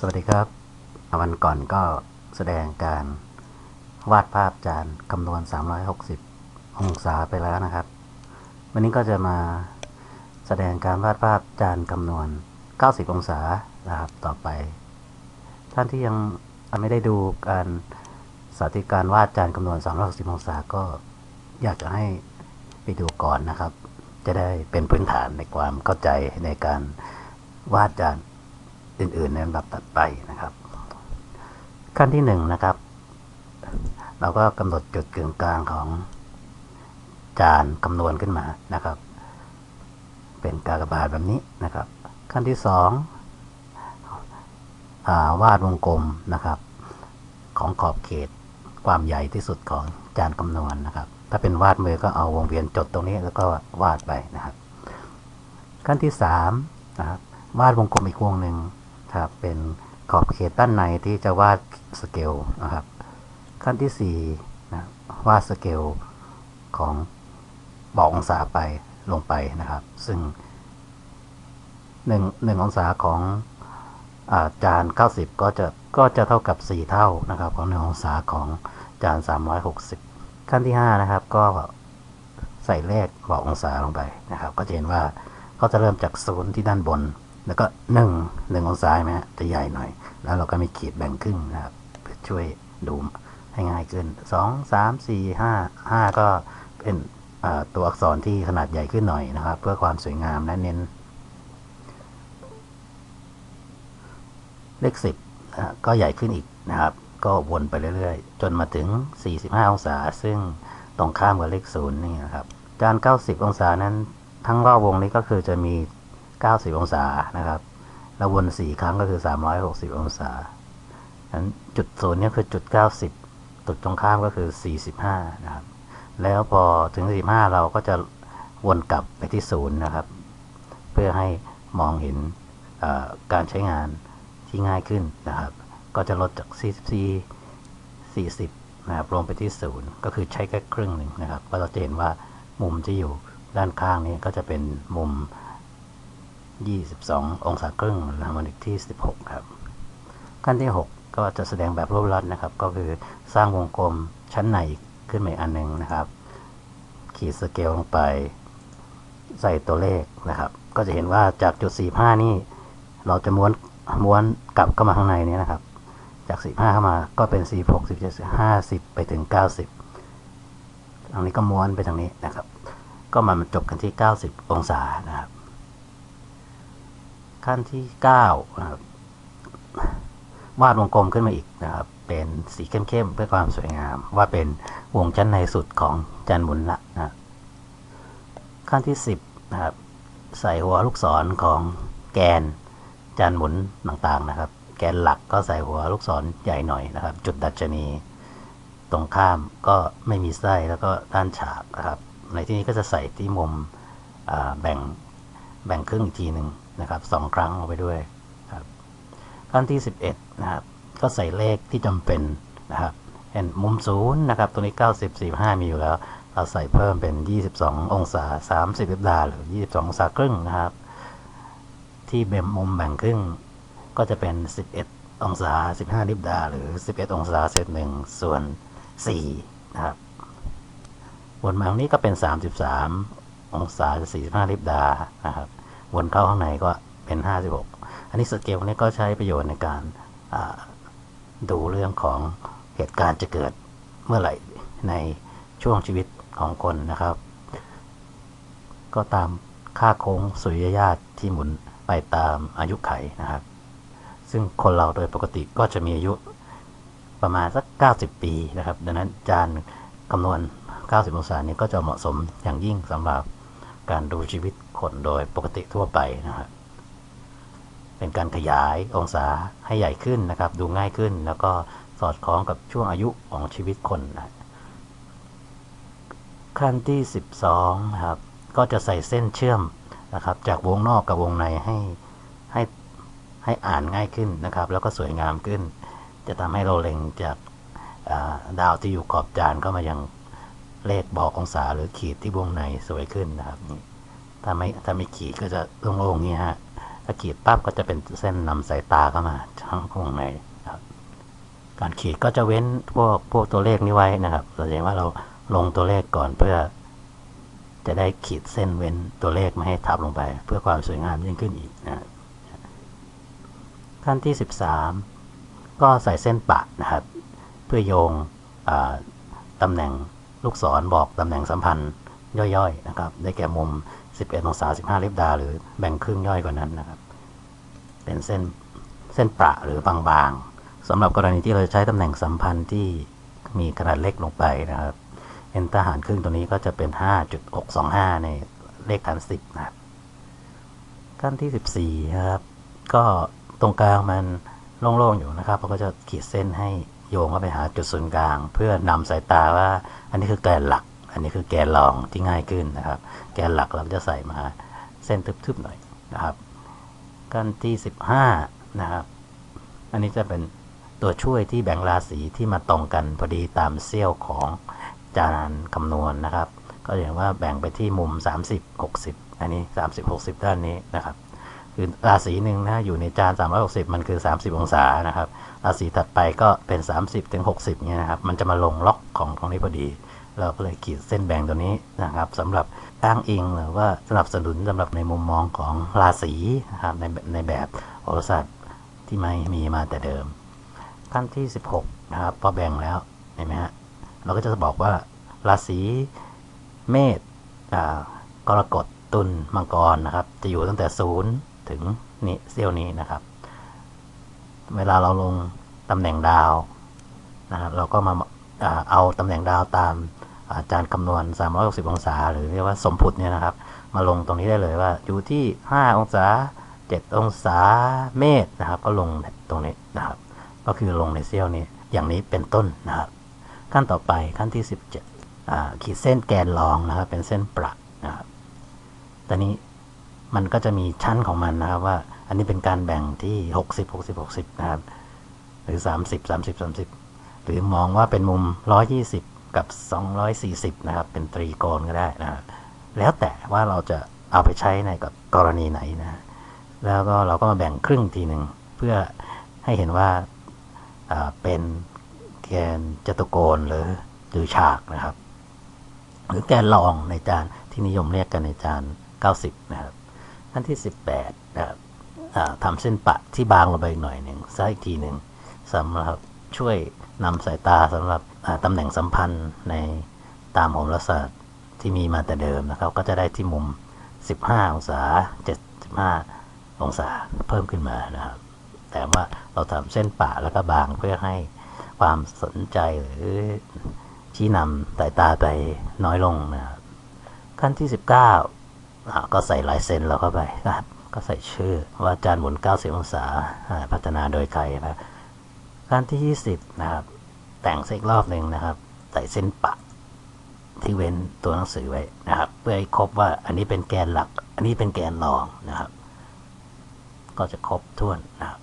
สวัสดีครับ วันก่อนก็แสดงการวาดภาพจานคำนวณ 360 องศาไปแล้วนะครับ วันนี้ก็จะมาแสดงการวาดภาพจานคำนวณ 90 องศานะครับต่อไป ท่านที่ยังไม่ได้ดูการสาธิตการวาดจานคำนวณ 360 องศาก็อยากจะให้ไปดูก่อนนะครับ จะได้เป็นพื้นฐานในความเข้าใจในการวาดจาน อื่นๆในลำดับตัดไปนะครับ ขั้นที่หนึ่งนะครับ เราก็กำหนดจุดกึ่งกลางของจานคำนวณขึ้นมานะครับ เป็นกากบาทแบบนี้นะครับ ขั้นที่สองอาวาดวงกลมนะครับ ของขอบเขตความใหญ่ที่สุดของจานคำนวณนะครับ ถ้าเป็นวาดมือก็เอาวงเวียนจดตรงนี้แล้วก็วาดไปนะครับ ขั้นที่สามนะครับวาดวงกลมอีกวงหนึ่ง ครับเป็นขอบเขตด้านในที่จะวาดสเกลนะครับ ขั้นที่สี่นะวาดสเกลของบอกองศาไปลงไปนะครับ ซึ่งหนึ่งหนึ่งองศาของอาจาน90 ก็จะก็จะเท่ากับ 4 เท่านะครับ ของหนึ่งองศาของจาน 360 ขั้นที่ 5 นะครับ ก็ใส่เลขบอกองศาลงไปนะครับ ก็จะเห็นว่าเขาจะเริ่มจากศูนย์ที่ด้านบน แล้วก็หนึ่งหนึ่งองศาไหมฮะจะใหญ่หน่อย แล้วเราก็มีขีดแบ่งครึ่งนะครับเพื่อช่วยดูให้ง่ายขึ้นสองสามสี่ห้าห้าก็เป็นตัวอักษรที่ขนาดใหญ่ขึ้นหน่อยนะครับ เพื่อความสวยงามและเน้น เลขสิบก็ใหญ่ขึ้นอีกนะครับ ก็วนไปเรื่อยๆ จนมาถึง 45 องศา ซึ่งตรงข้ามกับเลขศูนย์นี่นะครับ จาน 90 องศานั้นทั้งรอบวงนี้ก็คือจะมี 90 องศานะครับ แล้ววน 4 ครั้งก็คือ 360 องศานั้นจุดศูนย์นี่คือจุด 90 จุดตรงข้ามก็คือ 45 นะครับ แล้วพอถึง 45 เราก็จะวนกลับไปที่ศูนย์นะครับ เพื่อให้มองเห็นการใช้งานที่ง่ายขึ้นนะครับ ก็จะลดจาก 44 40 นะครับลงไปที่ศูนย์ก็คือใช้แค่ครึ่งหนึ่งนะครับ ก็เราจะเห็นว่ามุมที่อยู่ด้านข้างนี้ก็จะเป็นมุม 22 องศาครึ่งฮาร์โมนิกที่ 16 ครับ ขั้นที่ 6 ก็จะแสดงแบบรูปลัดนะครับ ก็คือสร้างวงกลมชั้นในขึ้นมาอีกอันหนึ่งนะครับ ขีดสเกลลงไป ใส่ตัวเลขนะครับ ก็จะเห็นว่าจากจุด 45 นี่ เราจะม้วนม้วนกลับเข้ามาข้างในนี้นะครับ จาก 45 เข้ามาก็เป็น 46 17 50 ไปถึง 90 ทางนี้ก็ม้วนไปทางนี้นะครับ ก็มาจบกันที่ 90 องศานะครับ ขั้นที่9นะครับวาดวงกลมขึ้นมาอีกนะครับ เป็นสีเข้มๆเพื่อความสวยงาม ว่าเป็นวงชั้นในสุดของจานหมุนละนะขั้นที่ 10นะครับ ใส่หัวลูกศรของแกนจานหมุนต่างๆนะครับ แกนหลักก็ใส่หัวลูกศรใหญ่หน่อยนะครับ จุดดัชนี ตรงข้ามก็ไม่มีไส้แล้วก็ด้านฉากนะครับ ในที่นี้ก็จะใส่ที่มุมแบ่งแบ่งครึ่งอีกทีหนึ่ง นะครับสองครั้งเอาไปด้วยครับขั้นที่ 11นะครับก็ใส่เลขที่จำเป็นนะครับเห็นมุมศูนย์นะครับตัวนี้ 90 45 มีอยู่แล้ว เราใส่เพิ่มเป็น 22 องศา 30ลิบดาหรือ 22 องศาครึ่งนะครับ ที่เบมมุมแบ่งครึ่งก็จะเป็น 11 องศา 15ลิบดาหรือ 11 องศาเศษหนึ่งส่วน4นะครับวนมาตรงนี้ก็เป็น 33 องศา 45ลิบดานะครับ วนเข้าข้างในก็เป็น 56 อันนี้สเกลนี้ก็ใช้ประโยชน์ในการดูเรื่องของเหตุการณ์จะเกิดเมื่อไหร่ในช่วงชีวิตของคนนะครับ ก็ตามค่าโค้งสุริยญาตที่หมุนไปตามอายุไขนะครับ ซึ่งคนเราโดยปกติก็จะมีอายุประมาณสัก 90 ปีนะครับ ดังนั้นจานคำนวณ 90 องศานี้ก็จะเหมาะสมอย่างยิ่งสำหรับ การดูชีวิตคนโดยปกติทั่วไปนะครับ เป็นการขยายองศาให้ใหญ่ขึ้นนะครับ ดูง่ายขึ้น แล้วก็สอดคล้องกับช่วงอายุของชีวิตคนนะขั้นที่ 12นะครับ ก็จะใส่เส้นเชื่อมนะครับ จากวงนอกกับวงในให้ให้ให้อ่านง่ายขึ้นนะครับ แล้วก็สวยงามขึ้น จะทำให้เราเล็งจากดาวที่อยู่ขอบจานเข้ามายัง เลขบอกองศาหรือขีดที่วงในสวยขึ้นนะครับถ้าไม่ถ้าไม่ขีดก็จะโล่งๆนี้ฮะถ้าขีดปั๊บก็จะเป็นเส้นนำสายตาเข้ามาช่องข้างในครับ การขีดก็จะเว้นพวกพวกตัวเลขนี้ไว้นะครับแสดงว่าเราลงตัวเลขก่อนเพื่อ จะได้ขีดเส้นเว้นตัวเลขไม่ให้ทับลงไป เพื่อความสวยงามยิ่งขึ้นอีกนะครับขั้นที่ 13 ก็ใส่เส้นปะนะครับ เพื่อโยงตำแหน่ง ลูกศรบอกตำแหน่งสัมพันธ์ย่อยๆนะครับ ได้แก่มุม 11องศา15ลิบดา หรือแบ่งครึ่งย่อยกว่านั้นนะครับ เป็นเส้นเส้นประหรือบางๆสำหรับกรณีที่เราใช้ตำแหน่งสัมพันธ์ที่มีขนาดเล็กลงไปนะครับเอ็นทหารครึ่งตัวนี้ก็จะเป็น 5.625 ในเลขฐาน10นะครับขั้นที่ 14 นะครับ ก็ตรงกลางมันโล่งๆอยู่นะครับเราก็จะขีดเส้นให้ โยงเข้าไปหาจุดศูนย์กลาง เพื่อนำสายตาว่า อันนี้คือแกนหลัก อันนี้คือแกนรองที่ง่ายขึ้นนะครับ แกนหลักเราจะใส่มาเส้นทึบๆหน่อยนะครับขั้นที่ 15 นะครับ อันนี้จะเป็นตัวช่วยที่แบ่งราศีที่มาตรงกันพอดีตามเสี้ยวของจานคำนวณนะครับ ก็อย่างว่าแบ่งไปที่มุม 30 60 อันนี้ 30 60 ด้านนี้นะครับ คือราศีหนึ่งนะอยู่ในจาน 360 มันคือ 30 องศานะครับราศีถัดไปก็เป็น 30ถึง60เนี่ยนะครับมันจะมาลงล็อกของตรงนี้พอดี เราก็เลยขีดเส้นแบ่งตัวนี้นะครับสำหรับอ้างอิงหรือว่าสนับสนุนสำหรับในมุมมองของราศีนะครับในในแบบโหราศาสตร์ที่ไม่มีมาแต่เดิม ขั้นที่ 16นะครับพอแบ่งแล้วเห็นไหมฮะเราก็จะบอกว่าราศีเมษอ่ากรกฎตุลมังกรนะครับ จะอยู่ตั้งแต่ศูนย์ ถึงนี้เซี่ยวนี้นะครับ เวลาเราลงตำแหน่งดาวนะครับเราก็มาเอาตำแหน่งดาวตามอาจารย์คำนวณ 360 องศา หรือเรียกว่าสมพุทเนี่ยนะครับ มาลงตรงนี้ได้เลยว่าอยู่ที่ 5 องศา 7 องศาเมษนะครับ ก็ลงตรงนี้นะครับ ก็คือลงในเซี่ยวนี้อย่างนี้เป็นต้นนะครับ ขั้นต่อไปขั้นที่ 17ขีดเส้นแกนรองนะครับ เป็นเส้นประนะครับตอนนี้ มันก็จะมีชั้นของมันนะครับว่า อันนี้เป็นการแบ่งที่60 60 60นะครับ หรือ30 30 30หรือมองว่าเป็นมุม120กับ240นะครับ เป็นตรีโกณก็ได้นะครับแล้วแต่ว่าเราจะเอาไปใช้ในกับกรณีไหนนะ แล้วก็เราก็มาแบ่งครึ่งทีหนึ่งเพื่อให้เห็นว่าาเป็นแกนจตุโกณหรือหรือฉากนะครับ หรือแกนรองในจานที่นิยมเรียกกันในจาน 90 นะครับ ขั้นที่ 18นะครับทำเส้นปะที่บางลงไปอีกหน่อยหนึ่งซ้ายอีกทีหนึ่งสำหรับช่วยนำสายตาสำหรับตำแหน่งสัมพันธ์ในตามโหราศาสตร์ที่มีมาแต่เดิมนะครับ ก็จะได้ที่มุม 15 องศา 75 องศาเพิ่มขึ้นมานะครับ แต่ว่าเราทำเส้นปะแล้วก็บางเพื่อให้ความสนใจหรือชี้นำสายตาไปน้อยลงนะครับขั้นที่ 19อ่า ก็ใส่ลายเซ็นเราเข้าไปนะครับก็ใส่ชื่อว่าอาจารย์หมุน 90 องศาอ่าพัฒนาโดยใครนะครับขั้นที่ 20 นะครับ แต่งเส้นรอบหนึ่งนะครับ ใส่เส้นปะที่เว้นตัวหนังสือไว้นะครับ เพื่อให้ครบว่าอันนี้เป็นแกนหลัก อันนี้เป็นแกนรองนะครับ ก็จะครบถ้วนนะครับ